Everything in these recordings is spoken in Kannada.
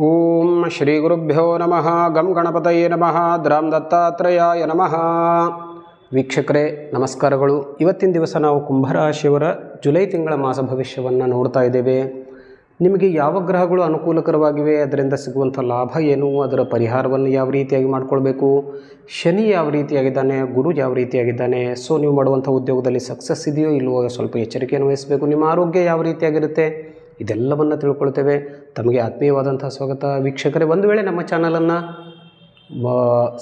ಓಂ ಶ್ರೀ ಗುರುಭ್ಯೋ ನಮಃ ಗಂ ಗಣಪತಯೇ ನಮಃ ದ್ರಾಮ್ ದತ್ತಾತ್ರೇಯಾಯ ನಮಃ ವೀಕ್ಷಕರೇ, ನಮಸ್ಕಾರಗಳು. ಇವತ್ತಿನ ದಿವಸ ನಾವು ಕುಂಭರಾಶಿಯವರ ಜುಲೈ ತಿಂಗಳ ಮಾಸ ಭವಿಷ್ಯವನ್ನು ನೋಡ್ತಾ ಇದ್ದೇವೆ. ನಿಮಗೆ ಯಾವ ಗ್ರಹಗಳು ಅನುಕೂಲಕರವಾಗಿವೆ? ಅದರಿಂದ ಸಿಗುವಂಥ ಲಾಭ ಏನು? ಅದರ ಪರಿಹಾರವನ್ನು ಯಾವ ರೀತಿಯಾಗಿ ಮಾಡಿಕೊಳ್ಬೇಕು? ಶನಿ ಯಾವ ರೀತಿಯಾಗಿದ್ದಾನೆ? ಗುರು ಯಾವ ರೀತಿಯಾಗಿದ್ದಾನೆ? ಸೊ, ನೀವು ಮಾಡುವಂಥ ಉದ್ಯೋಗದಲ್ಲಿ ಸಕ್ಸಸ್ ಇದೆಯೋ ಇಲ್ಲವೋ ಸ್ವಲ್ಪ ಎಚ್ಚರಿಕೆಯನ್ನು ವಹಿಸಬೇಕು. ನಿಮ್ಮ ಆರೋಗ್ಯ ಯಾವ ರೀತಿಯಾಗಿರುತ್ತೆ? ಇದೆಲ್ಲವನ್ನು ತಿಳ್ಕೊಳ್ತೇವೆ. ತಮಗೆ ಆತ್ಮೀಯವಾದಂಥ ಸ್ವಾಗತ. ವೀಕ್ಷಕರೇ, ಒಂದು ವೇಳೆ ನಮ್ಮ ಚಾನಲನ್ನು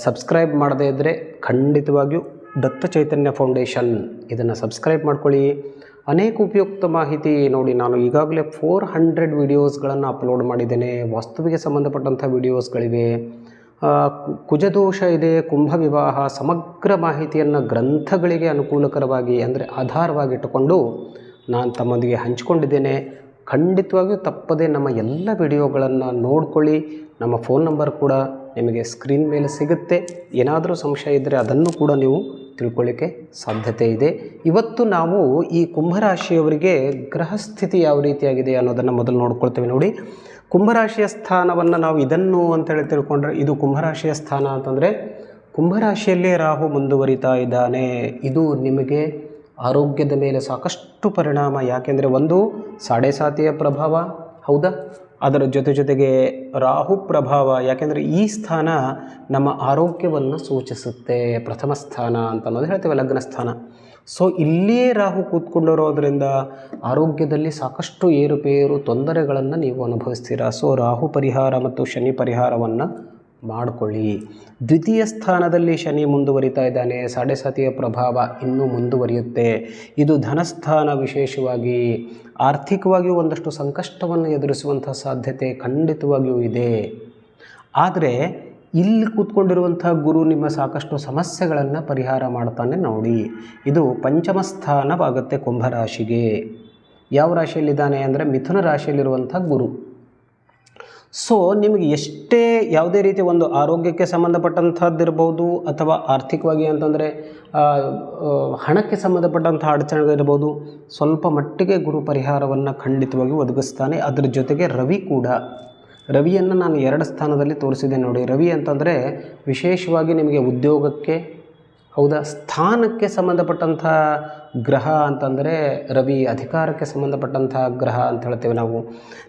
ಸಬ್ಸ್ಕ್ರೈಬ್ ಮಾಡದೇ ಇದ್ದರೆ ಖಂಡಿತವಾಗಿಯೂ ದತ್ತ ಚೈತನ್ಯ ಫೌಂಡೇಶನ್ ಇದನ್ನು ಸಬ್ಸ್ಕ್ರೈಬ್ ಮಾಡ್ಕೊಳ್ಳಿ. ಅನೇಕ ಉಪಯುಕ್ತ ಮಾಹಿತಿ ನೋಡಿ ನಾನು ಈಗಾಗಲೇ ಫೋರ್ ಹಂಡ್ರೆಡ್ ವೀಡಿಯೋಸ್ಗಳನ್ನು ಅಪ್ಲೋಡ್ ಮಾಡಿದ್ದೇನೆ. ವಾಸ್ತುವಿಗೆ ಸಂಬಂಧಪಟ್ಟಂಥ ವೀಡಿಯೋಸ್ಗಳಿವೆ. ಕುಜದೋಷ ಇದೆ ಕುಂಭ ವಿವಾಹ ಸಮಗ್ರ ಮಾಹಿತಿಯನ್ನು ಗ್ರಂಥಗಳಿಗೆ ಅನುಕೂಲಕರವಾಗಿ ಅಂದರೆ ಆಧಾರವಾಗಿಟ್ಟುಕೊಂಡು ನಾನು ತಮ್ಮೊಂದಿಗೆ ಹಂಚಿಕೊಂಡಿದ್ದೇನೆ. ಖಂಡಿತವಾಗಿಯೂ ತಪ್ಪದೆ ನಮ್ಮ ಎಲ್ಲ ವಿಡಿಯೋಗಳನ್ನು ನೋಡ್ಕೊಳ್ಳಿ. ನಮ್ಮ ಫೋನ್ ನಂಬರ್ ಕೂಡ ನಿಮಗೆ ಸ್ಕ್ರೀನ್ ಮೇಲೆ ಸಿಗುತ್ತೆ. ಏನಾದರೂ ಸಂಶಯ ಇದ್ದರೆ ಅದನ್ನು ಕೂಡ ನೀವು ತಿಳ್ಕೊಳ್ಳಿಕ್ಕೆ ಸಾಧ್ಯತೆ ಇದೆ. ಇವತ್ತು ನಾವು ಈ ಕುಂಭರಾಶಿಯವರಿಗೆ ಗ್ರಹ ಸ್ಥಿತಿ ಯಾವ ರೀತಿಯಾಗಿದೆ ಅನ್ನೋದನ್ನು ಮೊದಲು ನೋಡ್ಕೊಳ್ತೇವೆ ನೋಡಿ. ಕುಂಭರಾಶಿಯ ಸ್ಥಾನವನ್ನು ನಾವು ಇದನ್ನು ಅಂತೇಳಿ ತಿಳ್ಕೊಂಡ್ರೆ ಇದು ಕುಂಭರಾಶಿಯ ಸ್ಥಾನ ಅಂತಂದರೆ ಕುಂಭರಾಶಿಯಲ್ಲೇ ರಾಹು ಮುಂದುವರಿತಾ ಇದ್ದಾನೆ. ಇದು ನಿಮಗೆ ಆರೋಗ್ಯದ ಮೇಲೆ ಸಾಕಷ್ಟು ಪರಿಣಾಮ. ಯಾಕೆಂದರೆ ಒಂದು ಸಾಡೆ ಸಾತಿಯ ಪ್ರಭಾವ, ಹೌದಾ? ಅದರ ಜೊತೆ ಜೊತೆಗೆ ರಾಹು ಪ್ರಭಾವ. ಯಾಕೆಂದರೆ ಈ ಸ್ಥಾನ ನಮ್ಮ ಆರೋಗ್ಯವನ್ನು ಸೂಚಿಸುತ್ತೆ. ಪ್ರಥಮ ಸ್ಥಾನ ಅಂತ ಅನ್ನೋದು ಹೇಳ್ತೇವೆ, ಲಗ್ನ ಸ್ಥಾನ. ಸೊ ಇಲ್ಲೇ ರಾಹು ಕೂತ್ಕೊಂಡಿರೋದ್ರಿಂದ ಆರೋಗ್ಯದಲ್ಲಿ ಸಾಕಷ್ಟು ಏರುಪೇರು, ತೊಂದರೆಗಳನ್ನು ನೀವು ಅನುಭವಿಸ್ತೀರಾ? ಸೊ ರಾಹು ಪರಿಹಾರ ಮತ್ತು ಶನಿ ಪರಿಹಾರವನ್ನು ಮಾಡಿಕೊಳ್ಳಿ. ದ್ವಿತೀಯ ಸ್ಥಾನದಲ್ಲಿ ಶನಿ ಮುಂದುವರಿತಾ ಇದ್ದಾನೆ. ಸಾಡೆ ಸಾತಿಯ ಪ್ರಭಾವ ಇನ್ನೂ ಮುಂದುವರಿಯುತ್ತೆ. ಇದು ಧನಸ್ಥಾನ ವಿಶೇಷವಾಗಿ ಆರ್ಥಿಕವಾಗಿಯೂ ಒಂದಷ್ಟು ಸಂಕಷ್ಟವನ್ನು ಎದುರಿಸುವಂಥ ಸಾಧ್ಯತೆ ಖಂಡಿತವಾಗಿಯೂ ಇದೆ. ಆದರೆ ಇಲ್ಲಿ ಕೂತ್ಕೊಂಡಿರುವಂಥ ಗುರು ನಿಮ್ಮ ಸಾಕಷ್ಟು ಸಮಸ್ಯೆಗಳನ್ನು ಪರಿಹಾರ ಮಾಡ್ತಾನೆ ನೋಡಿ. ಇದು ಪಂಚಮ ಸ್ಥಾನವಾಗುತ್ತೆ ಕುಂಭರಾಶಿಗೆ ಯಾವ ರಾಶಿಯಲ್ಲಿದ್ದಾನೆ ಅಂದರೆ ಮಿಥುನ ರಾಶಿಯಲ್ಲಿರುವಂಥ ಗುರು. ಸೊ ನಿಮಗೆ ಎಷ್ಟೇ ಯಾವುದೇ ರೀತಿ ಒಂದು ಆರೋಗ್ಯಕ್ಕೆ ಸಂಬಂಧಪಟ್ಟಂಥದ್ದಿರ್ಬೋದು ಅಥವಾ ಆರ್ಥಿಕವಾಗಿ ಅಂತಂದರೆ ಹಣಕ್ಕೆ ಸಂಬಂಧಪಟ್ಟಂಥ ಅಡಚಣೆಗಳಿರ್ಬೋದು ಸ್ವಲ್ಪ ಮಟ್ಟಿಗೆ ಗುರು ಪರಿಹಾರವನ್ನು ಖಂಡಿತವಾಗಿ ಒದಗಿಸ್ತಾನೆ. ಅದರ ಜೊತೆಗೆ ರವಿ ಕೂಡ. ರವಿಯನ್ನು ನಾನು ಎರಡು ಸ್ಥಾನದಲ್ಲಿ ತೋರಿಸಿದೆ ನೋಡಿ. ರವಿ ಅಂತಂದರೆ ವಿಶೇಷವಾಗಿ ನಿಮಗೆ ಉದ್ಯೋಗಕ್ಕೆ ಹೌದಾ? ಸ್ಥಾನಕ್ಕೆ ಸಂಬಂಧಪಟ್ಟಂಥ ಗ್ರಹ ಅಂತಂದರೆ ರವಿ ಅಧಿಕಾರಕ್ಕೆ ಸಂಬಂಧಪಟ್ಟಂಥ ಗ್ರಹ ಅಂತ ಹೇಳ್ತೇವೆ ನಾವು.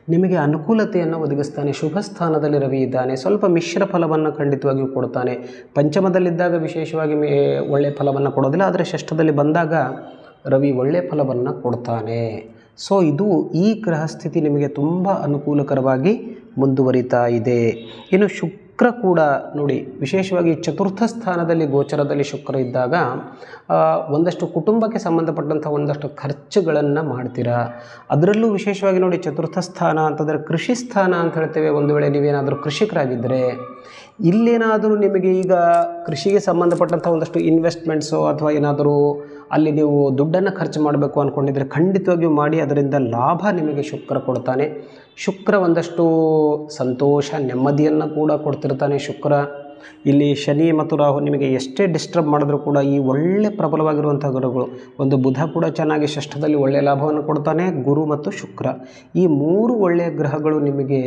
ನಿಮಗೆ ಅನುಕೂಲತೆಯನ್ನು ಒದಗಿಸ್ತಾನೆ ಶುಭ ಸ್ಥಾನದಲ್ಲಿ ರವಿ ಇದ್ದಾನೆ, ಸ್ವಲ್ಪ ಮಿಶ್ರ ಫಲವನ್ನು ಖಂಡಿತವಾಗಿಯೂ ಕೊಡ್ತಾನೆ. ಪಂಚಮದಲ್ಲಿದ್ದಾಗ ವಿಶೇಷವಾಗಿ ಮೇ ಒಳ್ಳೆಯ ಫಲವನ್ನು ಕೊಡೋದಿಲ್ಲ, ಆದರೆ ಷಷ್ಠದಲ್ಲಿ ಬಂದಾಗ ರವಿ ಒಳ್ಳೆಯ ಫಲವನ್ನು ಕೊಡ್ತಾನೆ. ಸೊ, ಇದು ಈ ಗ್ರಹ ಸ್ಥಿತಿ ನಿಮಗೆ ತುಂಬ ಅನುಕೂಲಕರವಾಗಿ ಮುಂದುವರಿತಾ ಇದೆ. ಇನ್ನು ಶುಕ್ರ ಕೂಡ ನೋಡಿ, ವಿಶೇಷವಾಗಿ ಚತುರ್ಥ ಸ್ಥಾನದಲ್ಲಿ ಗೋಚರದಲ್ಲಿ ಶುಕ್ರ ಇದ್ದಾಗ ಒಂದಷ್ಟು ಕುಟುಂಬಕ್ಕೆ ಸಂಬಂಧಪಟ್ಟಂಥ ಒಂದಷ್ಟು ಖರ್ಚುಗಳನ್ನು ಮಾಡ್ತೀರಾ? ಅದರಲ್ಲೂ ವಿಶೇಷವಾಗಿ ನೋಡಿ, ಚತುರ್ಥ ಸ್ಥಾನ ಅಂತಂದರೆ ಕೃಷಿ ಸ್ಥಾನ ಅಂತ ಹೇಳ್ತೇವೆ. ಒಂದು ವೇಳೆ ನೀವೇನಾದರೂ ಕೃಷಿಕರಾಗಿದ್ದರೆ ಇಲ್ಲೇನಾದರೂ ನಿಮಗೆ ಈಗ ಕೃಷಿಗೆ ಸಂಬಂಧಪಟ್ಟಂಥ ಒಂದಷ್ಟು ಇನ್ವೆಸ್ಟ್ಮೆಂಟ್ಸು ಅಥವಾ ಏನಾದರೂ ಅಲ್ಲಿ ನೀವು ದುಡ್ಡನ್ನು ಖರ್ಚು ಮಾಡಬೇಕು ಅಂದ್ಕೊಂಡಿದ್ರೆ ಖಂಡಿತವಾಗಿಯೂ ಮಾಡಿ, ಅದರಿಂದ ಲಾಭ ನಿಮಗೆ ಶುಕ್ರ ಕೊಡ್ತಾನೆ. ಶುಕ್ರ ಒಂದಷ್ಟು ಸಂತೋಷ, ನೆಮ್ಮದಿಯನ್ನು ಕೂಡ ಕೊಡ್ತಿರ್ತಾನೆ ಶುಕ್ರ. ಇಲ್ಲಿ ಶನಿ ಮತ್ತು ರಾಹು ನಿಮಗೆ ಎಷ್ಟೇ ಡಿಸ್ಟರ್ಬ್ ಮಾಡಿದ್ರೂ ಕೂಡ ಈ ಒಳ್ಳೆ ಪ್ರಬಲವಾಗಿರುವಂಥ ಗುರುಗಳು ಒಂದು ಬುಧ ಕೂಡ ಚೆನ್ನಾಗಿ ಷಷ್ಠದಲ್ಲಿ ಒಳ್ಳೆಯ ಲಾಭವನ್ನು ಕೊಡ್ತಾನೆ, ಗುರು ಮತ್ತು ಶುಕ್ರ. ಈ ಮೂರು ಒಳ್ಳೆಯ ಗ್ರಹಗಳು ನಿಮಗೆ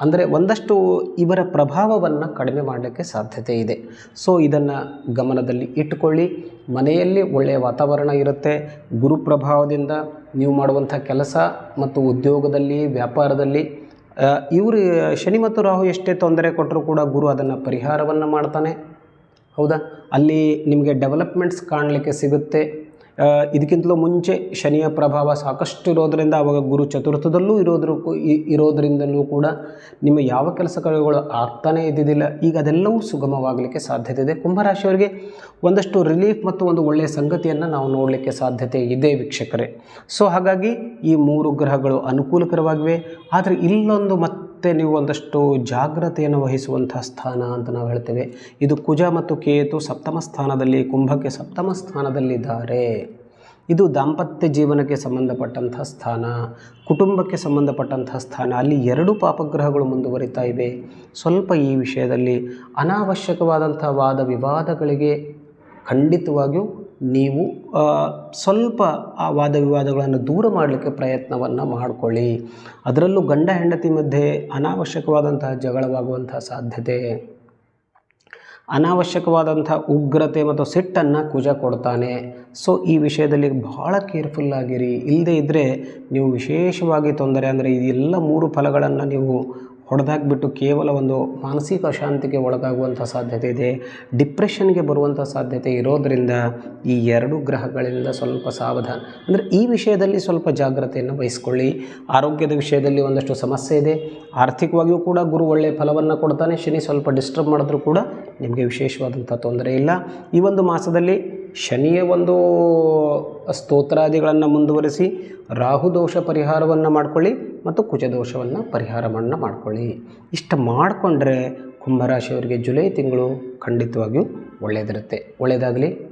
ಅಂದರೆ ಒಂದಷ್ಟು ಇವರ ಪ್ರಭಾವವನ್ನು ಕಡಿಮೆ ಮಾಡಲಿಕ್ಕೆ ಸಾಧ್ಯತೆ ಇದೆ. ಸೊ ಇದನ್ನು ಗಮನದಲ್ಲಿ ಇಟ್ಟುಕೊಳ್ಳಿ. ಮನೆಯಲ್ಲಿ ಒಳ್ಳೆಯ ವಾತಾವರಣ ಇರುತ್ತೆ. ಗುರು ಪ್ರಭಾವದಿಂದ ನೀವು ಮಾಡುವಂಥ ಕೆಲಸ ಮತ್ತು ಉದ್ಯೋಗದಲ್ಲಿ, ವ್ಯಾಪಾರದಲ್ಲಿ ಇವರು ಶನಿ ಮತ್ತು ರಾಹು ಎಷ್ಟೇ ತೊಂದರೆ ಕೊಟ್ಟರೂ ಕೂಡ ಗುರು ಅದನ್ನು ಪರಿಹಾರವನ್ನು ಮಾಡ್ತಾನೆ. ಹೌದಾ? ಅಲ್ಲಿ ನಿಮಗೆ ಡೆವಲಪ್ಮೆಂಟ್ಸ್ ಕಾಣಲಿಕ್ಕೆ ಸಿಗುತ್ತೆ. ಇದಕ್ಕಿಂತಲೂ ಮುಂಚೆ ಶನಿಯ ಪ್ರಭಾವ ಸಾಕಷ್ಟು ಇರೋದರಿಂದ ಅವಾಗ ಗುರು ಚತುರ್ಥದಲ್ಲೂ ಇರೋದ್ರ ಇರೋದರಿಂದಲೂ ಕೂಡ ನಿಮ್ಮ ಯಾವ ಕೆಲಸ ಕಾರ್ಯಗಳು ಆಗ್ತಾನೇ ಇದ್ದಿದ್ದಿಲ್ಲ, ಈಗ ಅದೆಲ್ಲವೂ ಸುಗಮವಾಗಲಿಕ್ಕೆ ಸಾಧ್ಯತೆ ಇದೆ. ಕುಂಭರಾಶಿಯವರಿಗೆ ಒಂದಷ್ಟು ರಿಲೀಫ್ ಮತ್ತು ಒಂದು ಒಳ್ಳೆಯ ಸಂಗತಿಯನ್ನು ನಾವು ನೋಡಲಿಕ್ಕೆ ಸಾಧ್ಯತೆ ಇದೆ ವೀಕ್ಷಕರೇ. ಸೊ ಹಾಗಾಗಿ ಈ ಮೂರು ಗ್ರಹಗಳು ಅನುಕೂಲಕರವಾಗಿವೆ. ಆದರೆ ಇಲ್ಲೊಂದು ಮತ್ತೆ ನೀವು ಒಂದಷ್ಟು ಜಾಗ್ರತೆಯನ್ನು ವಹಿಸುವಂಥ ಸ್ಥಾನ ಅಂತ ನಾವು ಹೇಳ್ತೇವೆ. ಇದು ಕುಜ ಮತ್ತು ಕೇತು ಸಪ್ತಮ ಸ್ಥಾನದಲ್ಲಿ, ಕುಂಭಕ್ಕೆ ಸಪ್ತಮ ಸ್ಥಾನದಲ್ಲಿದ್ದಾರೆ. ಇದು ದಾಂಪತ್ಯ ಜೀವನಕ್ಕೆ ಸಂಬಂಧಪಟ್ಟಂಥ ಸ್ಥಾನ, ಕುಟುಂಬಕ್ಕೆ ಸಂಬಂಧಪಟ್ಟಂಥ ಸ್ಥಾನ. ಅಲ್ಲಿ ಎರಡು ಪಾಪಗ್ರಹಗಳು ಮುಂದುವರಿತಾ ಇವೆ. ಸ್ವಲ್ಪ ಈ ವಿಷಯದಲ್ಲಿ ಅನಾವಶ್ಯಕವಾದಂಥ ವಾದ ವಿವಾದಗಳಿಗೆ ಖಂಡಿತವಾಗಿಯೂ ನೀವು ಸ್ವಲ್ಪ ಆ ವಾದ ವಿವಾದಗಳನ್ನು ದೂರ ಮಾಡಲಿಕ್ಕೆ ಪ್ರಯತ್ನವನ್ನು ಮಾಡಿಕೊಳ್ಳಿ. ಅದರಲ್ಲೂ ಗಂಡ ಹೆಂಡತಿ ಮಧ್ಯೆ ಅನಾವಶ್ಯಕವಾದಂತಹ ಜಗಳವಾಗುವಂತಹ ಸಾಧ್ಯತೆ. ಅನಾವಶ್ಯಕವಾದಂಥ ಉಗ್ರತೆ ಮತ್ತು ಸಿಟ್ಟನ್ನು ಕುಜ ಕೊಡ್ತಾನೆ. ಸೊ ಈ ವಿಷಯದಲ್ಲಿ ಬಹಳ ಕೇರ್ಫುಲ್ ಆಗಿರಿ. ಇಲ್ಲದೇ ಇದ್ದರೆ ನೀವು ವಿಶೇಷವಾಗಿ ತೊಂದರೆ ಅಂದರೆ ಇದೆಲ್ಲ ಮೂರು ಫಲಗಳನ್ನು ನೀವು ಹೊಡೆದಾಕ್ಬಿಟ್ಟು ಕೇವಲ ಒಂದು ಮಾನಸಿಕ ಅಶಾಂತಿಗೆ ಒಳಗಾಗುವಂಥ ಸಾಧ್ಯತೆ ಇದೆ, ಡಿಪ್ರೆಷನ್ಗೆ ಬರುವಂಥ ಸಾಧ್ಯತೆ ಇರೋದರಿಂದ ಈ ಎರಡು ಗ್ರಹಗಳಿಂದ ಸ್ವಲ್ಪ ಸಾವಧಾನ. ಅಂದರೆ ಈ ವಿಷಯದಲ್ಲಿ ಸ್ವಲ್ಪ ಜಾಗ್ರತೆಯನ್ನು ವಹಿಸ್ಕೊಳ್ಳಿ. ಆರೋಗ್ಯದ ವಿಷಯದಲ್ಲಿ ಒಂದಷ್ಟು ಸಮಸ್ಯೆ ಇದೆ. ಆರ್ಥಿಕವಾಗಿಯೂ ಕೂಡ ಗುರು ಒಳ್ಳೆಯ ಫಲವನ್ನು ಕೊಡ್ತಾನೆ. ಶನಿ ಸ್ವಲ್ಪ ಡಿಸ್ಟರ್ಬ್ ಮಾಡಿದ್ರೂ ಕೂಡ ನಿಮಗೆ ವಿಶೇಷವಾದಂಥ ತೊಂದರೆ ಇಲ್ಲ. ಈ ಒಂದು ಮಾಸದಲ್ಲಿ ಶನಿಯ ಒಂದು ಸ್ತೋತ್ರಾದಿಗಳನ್ನು ಮುಂದುವರಿಸಿ ರಾಹು ದೋಷ ಪರಿಹಾರವನ್ನು ಮಾಡಿಕೊಳ್ಳಿ ಮತ್ತು ಕುಜ ದೋಷವನ್ನು ಪರಿಹಾರವನ್ನು ಮಾಡಿಕೊಳ್ಳಿ. ಇಷ್ಟು ಮಾಡಿಕೊಂಡ್ರೆ ಕುಂಭರಾಶಿಯವರಿಗೆ ಜುಲೈ ತಿಂಗಳು ಖಂಡಿತವಾಗಿಯೂ ಒಳ್ಳೆಯದಿರುತ್ತೆ ಒಳ್ಳೆಯದಾಗಲಿ